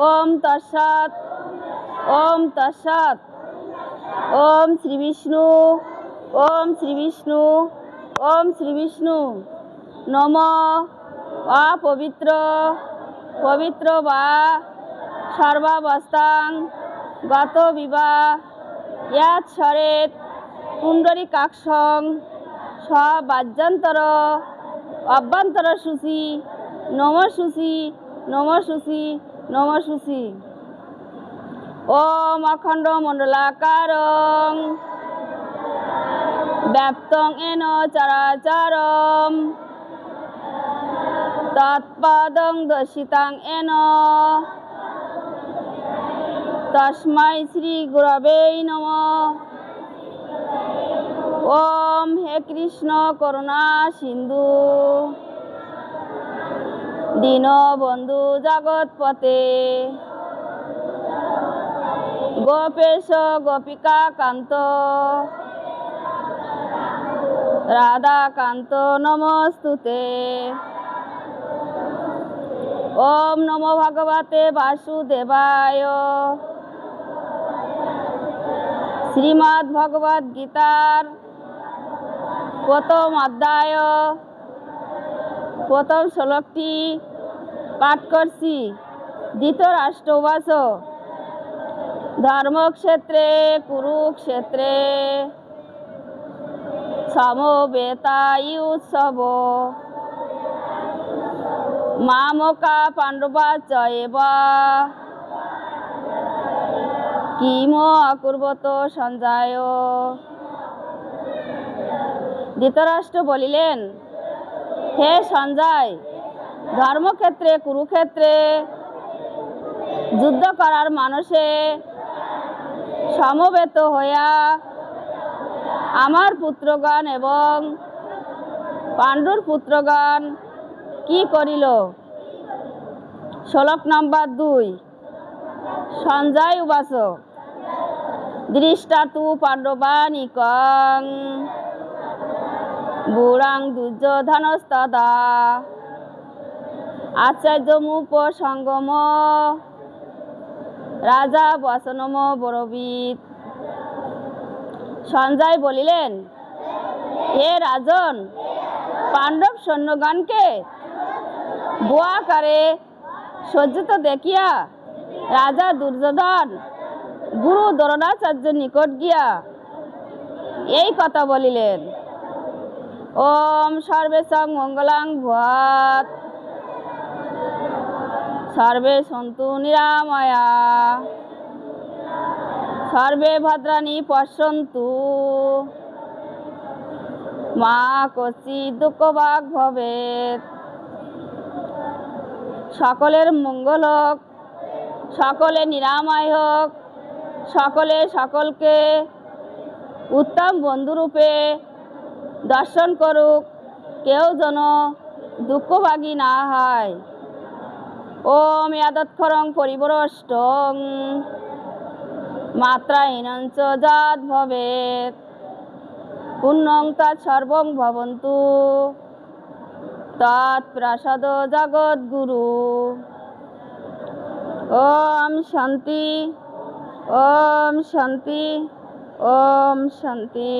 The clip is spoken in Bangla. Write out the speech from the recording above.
ওম তৎসৎ ওম তৎসৎ, ওম শ্রী বিষ্ণু, ওম শ্রী বিষ্ণু, ওম শ্রী বিষ্ণু, নম অপবিত্র পবিত্র বা সর্বাবস্থাং গত বিবাহ ইয়াত সরেত পুণ্ডরিকাক্ষং সবাজ্যান্তর অভ্যন্তর সূচি নম সূচি নম সূচি নম সূচি ওম অখণ্ড মণ্ডলাকারং। ব্যাপ্তং এন চরাচরম। তৎপদং দর্শিতাং এন। তস্মাই শ্রী গুরবে নম। ওম হে কৃষ্ণ করুণা সিন্ধু। দীনবন্ধু জগৎপতে গোপেশ গোপিকা কান্ত রাধাকান্ত নমস্তুতে। ওম নমো ভগবতে বাসুদেবায়। শ্রীমদ্ ভগবদ গীতার প্রথম অধ্যায়। প্রথম শ্লোকটি পাঠ করছি। ধৃতরাষ্ট্রবাস ধর্মক্ষেত্রে, কুরুক্ষেত্রে সমবেতাই উৎসব। মামকা পাণ্ডবা চয়েব কিম অকুর্বত সঞ্জয়। ধৃতরাষ্ট্র বলিলেন হে সঞ্জয়, ধর্মক্ষেত্রে, কুরুক্ষেত্রে যুদ্ধ করার মানুষে সমবেত হইয়া আমার পুত্রগণ এবং পাণ্ডুর পুত্রগণ কি করিল? শ্লোক নম্বর দুই, সঞ্জয় উবাস দৃষ্টা তু পাণ্ডবানিকং বুড়াং দুর্যোধনস্তদা। আচার্য মুপ সঙ্গম রাজা বসনম বরবিত। সঞ্জয় বলিলেন হে রাজন, পাণ্ডব সৈন্যগণকে বোয়াকারে সজ্জিত দেখিয়া রাজা দুর্যোধন গুরু দ্রোণাচার্যের নিকট গিয়া এই কথা বলিলেন ওম সর্বেশং মঙ্গলাং ভুয়াত সর্বে সন্তু নিরাময়া। সর্বে ভদ্রাণী পশ্যন্তু। মা কচি দুঃখবাগ ভবেত সকলের মঙ্গল হোক, সকলে নিরাময় হোক, সকলে সকলকে উত্তম বন্ধুরূপে দর্শন করুক, কেউ যেন দুঃখভাগী না হয়। ওম ইয়াদক্ষরং পরিবরষ্টং মাত্রাহীনঞ্চ যদ ভবেত পুণ্যং তৎ সর্বং ভবন্তু। তৎপ্রসাদ জগদ্গুরু। ওম শান্তি ওম শান্তি ওম শান্তি।